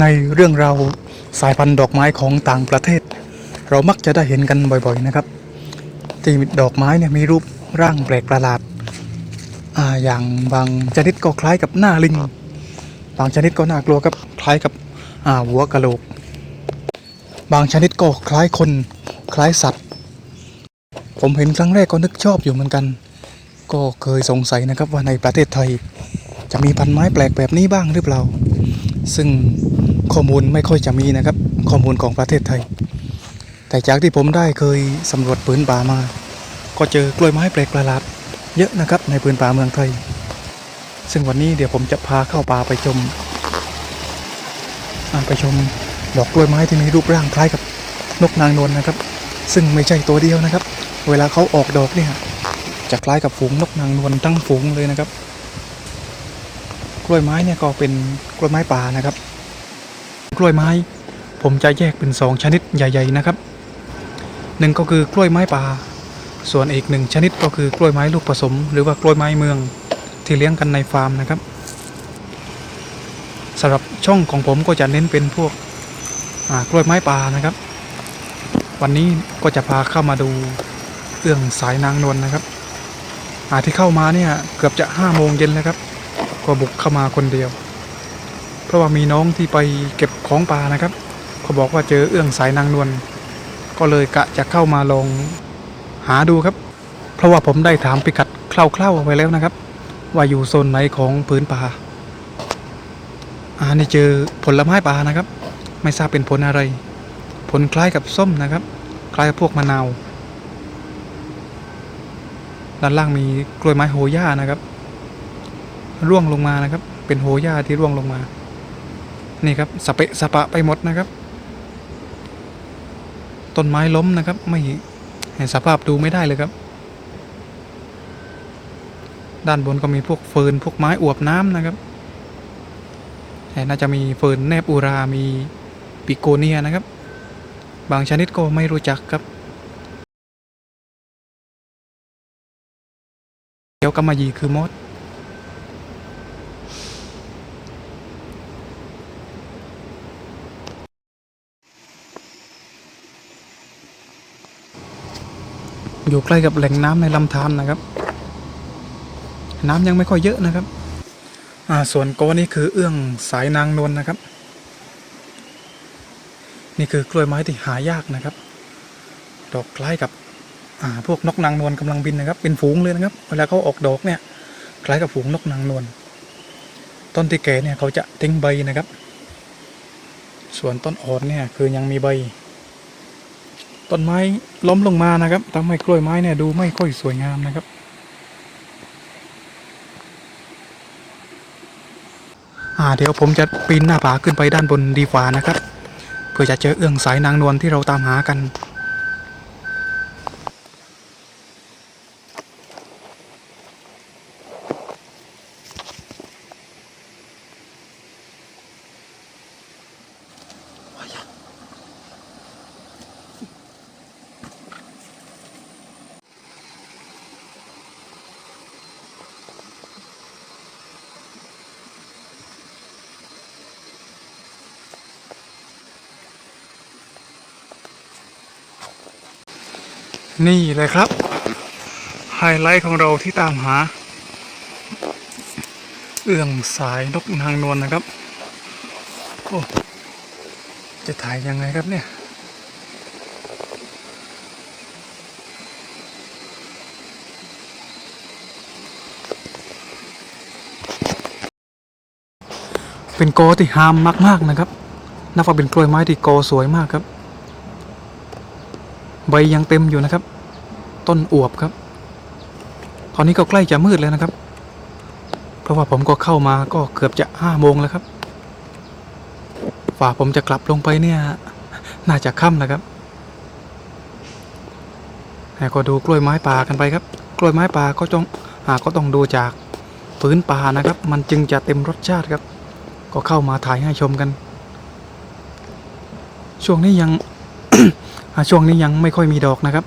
ในเรื่องราวสายพันธุ์ดอกไม้ของต่างประเทศ เรามักจะได้เห็นกันบ่อยๆนะครับ ที่ดอกไม้เนี่ยมีรูปร่างแปลกประหลาดอาอย่างบางชนิดก็คล้ายกับหน้าลิง บางชนิดก็น่ากลัวครับคล้ายกับหัวกะโหลก บางชนิดก็คล้ายคนคล้ายสัตว์ ผมเห็นครั้งแรกก็นึกชอบอยู่เหมือนกัน ก็เคยสงสัยนะครับว่าในประเทศไทย จะมีพันไม้แปลกแบบนี้บ้างหรือเปล่า ซึ่งข้อมูลไม่ค่อยจะมีนะครับ ข้อมูลของประเทศไทย แต่จากที่ผมได้เคยสำรวจพื้นป่ามา ก็เจอกล้วยไม้แปลกประหลาด เยอะนะครับในพื้นป่าเมืองไทย ซึ่งวันนี้เดี๋ยวผมจะพาเข้าป่าไปชมอ่าไปชมดอกกล้วยไม้ที่มีรูปร่างคล้ายกับนกนางนวลนะครับ ซึ่งไม่ใช่ตัวเดียวนะครับ เวลาเขาออกดอกเนี่ยจะคล้ายกับฝูงนกนางนวลทั้งฝูงเลยนะครับ กล้วยไม้เนี่ยก็เป็นกล้วยไม้ป่านะครับ กล้วยไม้ผมจะแยกเป็นสองชนิดใหญ่ ๆนะครับหนึ่งก็คือกล้วยไม้ป่า ส่วนอีกหนึ่งชนิดก็คือกล้วยไม้ลูกผสม หรือว่ากล้วยไม้เมืองที่เลี้ยงกันในฟาร์มนะครับสำหรับช่องของผมก็จะเน้นเป็นพวกกล้วยไม้ป่านะครับ วันนี้ก็จะพาเข้ามาดูเรื่องสายนางนวลนะครับอาที่เข้ามาเนี่ยเกือบจะห้าโมงเย็นแล้วครับ ก็บุกเข้ามาคนเดียว เพราะว่ามีน้องที่ไปเก็บของป่านะครับ เขาบอกว่าเจอเอื้องสายนางนวลก็เลยกะจะเข้ามาลองหาดูครับ เพราะว่าผมได้ถามพิกัดคร่าวๆไว้แล้วนะครับ ว่าอยู่โซนไหนของพื้นป่าอ่านี่เจอผลไม้ป่านะครับ ไม่ทราบเป็นผลอะไร ผลคล้ายกับส้มนะครับ คล้ายกับพวกมะนาวด้านล่างมีกล้วยไม้โหย่านะครับ ร่วงลงมานะครับ เป็นโหย่าที่ร่วงลงมา นี่ครับสเปะสปะไปหมดนะครับ ต้นไม้ล้มนะครับ ไม่เห็นสภาพดูไม่ได้เลยครับ ด้านบนก็มีพวกเฟิร์นพวกไม้อวบน้ำนะครับแต่น่าจะมีเฟิร์นแนบอุรา มีปิโกเนียนะครับ บางชนิดก็ไม่รู้จักครับเดี๋ยวกำมะหยี่คือมด อยู่ใกล้กับแหล่งน้ำในลำธารนะครับ น้ำยังไม่ค่อยเยอะนะครับ อ่าส่วนโกนี่คือเอื้องสายนางนวลนะครับ นี่คือกล้วยไม้ที่หายากนะครับ ดอกคล้ายกับอ่าพวกนกนางนวลกำลังบินนะครับ เป็นฝูงเลยนะครับ เวลาเขาออกดอกเนี่ย คล้ายกับฝูงนกนางนวล ต้นที่แก่เนี่ยเขาจะทิ้งใบนะครับ ส่วนต้นอ่อนเนี่ยคือยังมีใบ ต้นไม้ล้มลงมานะครับทำให้กล้วยไม้เนี่ยดูไม่ค่อยสวยงามนะครับ อ่าเดี๋ยวผมจะปีนหน้าผาขึ้นไปด้านบนดีฟานะครับ เพื่อจะเจอเอื้องสายนางนวลที่เราตามหากัน นี่เลยครับ ไฮไลท์ของเราที่ตามหา เอื้องสายนกนางนวลนะครับ โอ้จะถ่ายยังไงครับเนี่ย เป็นโกที่ฮามมาก ๆ นะครับ นับว่าเป็นกล้วยไม้ที่โกสวยมากครับ ใบยังเต็มอยู่นะครับ ต้นอวบครับ ตอนนี้ก็ใกล้จะมืดแล้วนะครับ เพราะว่าผมก็เข้ามาก็เกือบจะห้าโมงแล้วครับฝ่าผมจะกลับลงไปเนี่ย น่าจะค่ำแล้วครับแต่ก็ดูกล้วยไม้ป่ากันไปครับ กล้วยไม้ป่าก็ต้องหาก็ต้องดูจากพื้นป่านะครับ มันจึงจะเต็มรสชาติครับ ก็เข้ามาถ่ายให้ชมกัน ช่วงนี้ยัง ช่วงนี้ยังไม่ค่อยมีดอกนะครับ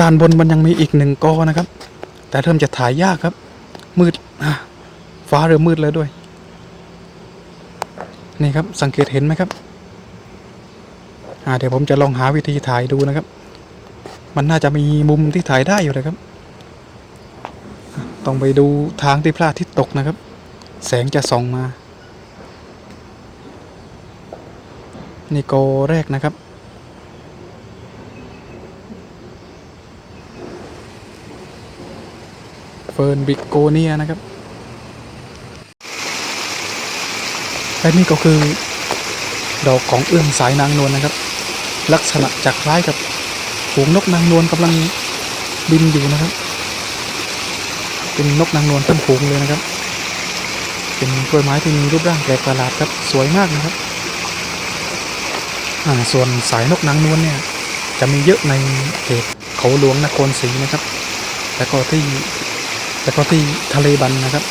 ด้านบนมันยังมีอีกหนึ่งกอนะครับ แต่เริ่มจะถ่ายยากครับ มืดฟ้าเริ่มมืดแล้วด้วย นี่ครับสังเกตเห็นไหมครับเดี๋ยวผมจะลองหาวิธีถ่ายดูนะครับ มันน่าจะมีมุมที่ถ่ายได้อยู่เลยครับ ต้องไปดูทางที่พระอาทิตย์ตกนะครับ แสงจะส่องมา นี่โกแรกนะครับ เฟิร์นบิกโกเนียนะครับ และนี่ก็คือ ดอกของเอื้องสายนางนวลนะครับ ลักษณะจะคล้ายกับฝูงนกนางนวลกำลังบินอยู่นะครับ เป็นนกนางนวลเป็นฝูงเลยนะครับ เป็นกล้วยไม้ที่มีรูปร่างแปลกประหลาดครับ สวยมากนะครับ ส่วนสายนกนางนวลเนี่ยจะมีเยอะในเขตเขาหลวงนครศรีนะครับ แล้วก็ที่แล้วก็ที่ทะเลบันนะครับ